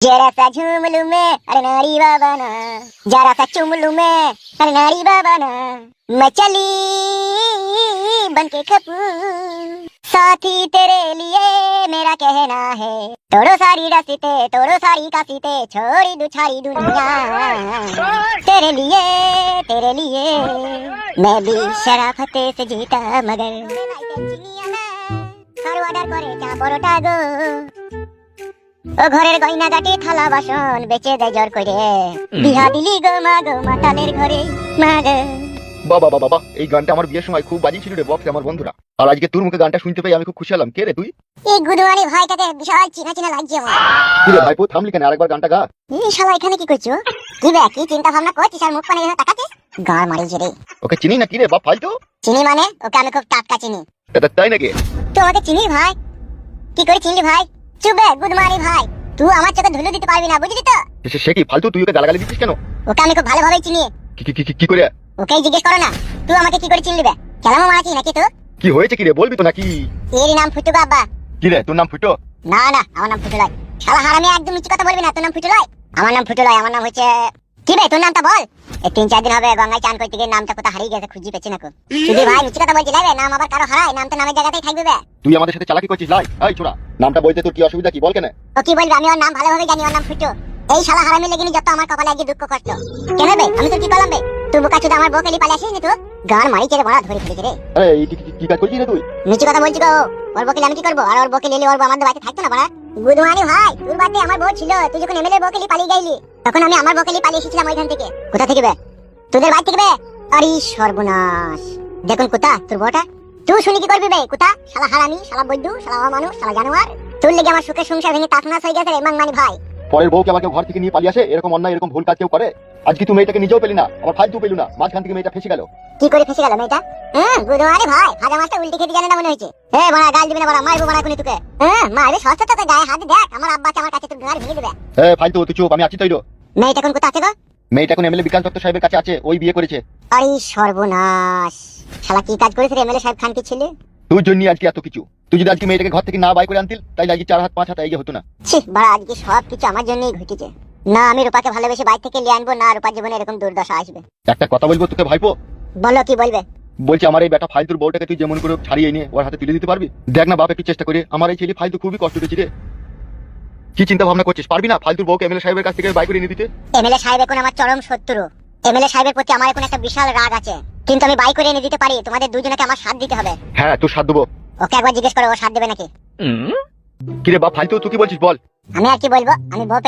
जरा सा झूम लूँ मैं, अरे नारी बाबा ना। जरा सा चूम लूँ मैं, अरे नारी बाबा ना। मैं चली बन के कपूर साथी तेरे लिए मेरा कहना है, तोड़ो सारी रसीते, तोड़ो सारी कासीते छोड़ी दो सारी दुनिया। तेरे लिए तेरे लिए, मैं भी शराफते से जीता, मगर ও ঘরের গয়না গাটি থালা বাসন বেচে দেয় জোর করে। বিহা দিলি গো মা গো মাতালের ঘরে মা গো। বাবা বাবা বাবা এই গানটা আমার বিয়ের সময় খুব বাজিয়েছিল রে বক্সে আমার বন্ধুরা। আর আজকে তোর মুখে গানটা শুনতে পেয়ে আমি খুব খুশি হলাম। কে রে তুই? এই গুদুয়ানি ভাইটাকে বিশাল চিনা চিনা লাগছে আমার। কি রে ভাইপো থামলি কেন? আরেকবার গানটা গা। এই শালা এখানে কি করছ? কি বে কি চিন্তা ভাবনা করছিস? আর মুখ পানে এভাবে তাকাচ্ছিস গাড় মারিছে রে। ওকে চিনি না কি রে বাপ ফালতু চিনি মানে? ওকে আমি খুব টাটকা চিনি। তাই নাকি? তুই আমাকে চিনিস ভাই? কি করে চিনলি ভাই? চুবে গুদমানি ভাই। তুই আমার চোখে ধুলো দিতে পারবি না বুঝলি তো? সে- সে কি ফালতু? তুই ওকে গালাগালি দিচ্ছিস কেন? ওকে আমি খুব ভালোভাবেই চিনি। কি কি- কি কি- করে? ওকেই জিজ্ঞেস করো না তুই আমাকে কি করে চিনলি বে কেলামো মারাচ্ছিস নাকি তুই? কি হয়েছে কি রে? বলবি তো নাকি? এর নাম ফুটু বাবা। কি রে তোর নাম ফুটো? না না আমার নাম ফুটু লয়। শালা হারামি একদম মিষ্টি কথা বলবি না তোর নাম ফুটু লয়? আমার নাম ফুটু লয় আমার নাম হচ্ছে কি বে তোর নামটা বল। এই তিন চার দিন হবে গঙ্গায় চান করতে গিয়ে নামটা কোথাও হারিয়ে গেছে খুঁজি পেছি না কো। শুধু ভাই মিষ্টি কথা বলছি লাইবে নাম আবার কারও হারায় নাম তো নামের জায়গাতেই থাকবে বে। তুই আমাদের সাথে চালাকি করছিস লাই। এই ছোড়া। নামটা বলতে তোর কি অসুবিধা কি? বল কেন। ও কি বলবে আমি ওর নাম ভালোভাবে জানি ওর নাম ফুটু। এই শালা হারামি লেগিনি যত আমার কপালে আজকে দুঃখ কষ্ট। কেন বে আমি তোর কি করলাম বে? তুই বোকা চুদা আমার বউকে পালিয়ে আসিস নি তুই গান মারি চেড়ে মারা ধরে ফেলেছে রে। আরে এই কি- কি- কাজ করছিস রে তুই? মিষ্টি কথা বলছি গো ওর বকেলে আমি কি করব? আর ওর বকেলে ওর বউ আমাদের বাড়িতে থাকতো না বাড়া গুদমানি ভাই তোর বাড়িতে আমার বউ ছিল তুই যখন এমএলএ বকেলি পালিয়ে গেলি তখন আমি আমার বকেলি পালিয়ে এসেছিলাম ওইখান থেকে। কোথা থেকে বে? তোদের বাড়ি থেকে বে? আরে সর্বনাশ। দেখুন কোথা? তোর বউটা? তুই শুনি কি করবি বে? কোথা শালা হারামি শালা বৈদ্যু শালা মানুষ শালা জানোয়ার। তোর লেগে আমার সুখের সংসার ভেঙে হয়ে গেছে রে মাংমানি ভাই। পরের বউকে আমাকে ঘর থেকে নিয়ে পালিয়ে আসে এরকম অন্যায় এরকম ভুল কাজ কেউ করে? আজকে মেয়েটাকে নিজেও পেলি না আবার ফালতু পেলি না মাঝখান থেকে মেয়েটা ফেসে গেল। কি করে ফেসে গেল মেয়েটা? হ্যাঁ ভাই ভাজা মাছটা উল্টে খেতে জানে না মনে হয়েছে। এ বড়া গাল দিবি না বড়া মারবো বড়া কোনি তোকে। হ্যাঁ মারবে সস্তা তোকে গায়ে হাত দেখ আমার আব্বা আমার কাছে তোর গাড়ি ভেঙে দেবে। ফালতু তুই চুপ আমি আছি তৈরি মেয়েটা কোন কোথা আছে গো? মেয়েটা এখন এমএলএ বিকাশ দত্ত সাহেবের কাছে আছে ওই বিয়ে করেছে। আরে সর্বনাশ। শালা কি কাজ করেছে এমএলএ সাহেব খান কি ছেলে? তোর জন্য আজকে এত কিছু। তুই যদি আজকে মেয়েটাকে ঘর থেকে না বাই করে আনতিল তাই আজকে চার হাত পাঁচ হাত হতো না। ছি আজকে সব কিছু আমার জন্যই ঘটেছে। না আমি রূপাকে ভালোবেসে বাইরে থেকে নিয়ে আনব না রূপার জীবনে এরকম দুর্দশা আসবে। একটা কথা বলব তোকে ভাইপো? বলো কি বলবে? বলছি আমার এই বেটা ফালতুর বউটাকে তুই যেমন করে ছাড়িয়ে নিয়ে ওর হাতে তুলে দিতে পারবি? দেখ না বাপ একটু চেষ্টা করে। আমার এই ছেলে ফালতু খুবই কষ্ট পেয়েছি রে। কি চিন্তা ভাবনা করছিস? পারবি না ফালতুর বউকে এমএলএ সাহেবের কাছ থেকে বাই করে নিয়ে দিতে? এমএলএ সাহেব এখন আমার চরম শত্রু। এমএলএ সাহেবের প্রতি আমার এখন একটা বিশাল রাগ আছে। কিন্তু আমি বাই করে এনে দিতে পারি তোমাদের দুজনকে আমার সাথ দিতে হবে। হ্যাঁ তুই সাথ দেবো। ওকে একবার জিজ্ঞেস করো ও সাথ দেবে নাকি? কি রে বা ফালতু তুই কি বলছিস বল। আমি আর কি বলব? আমি বউ পেলে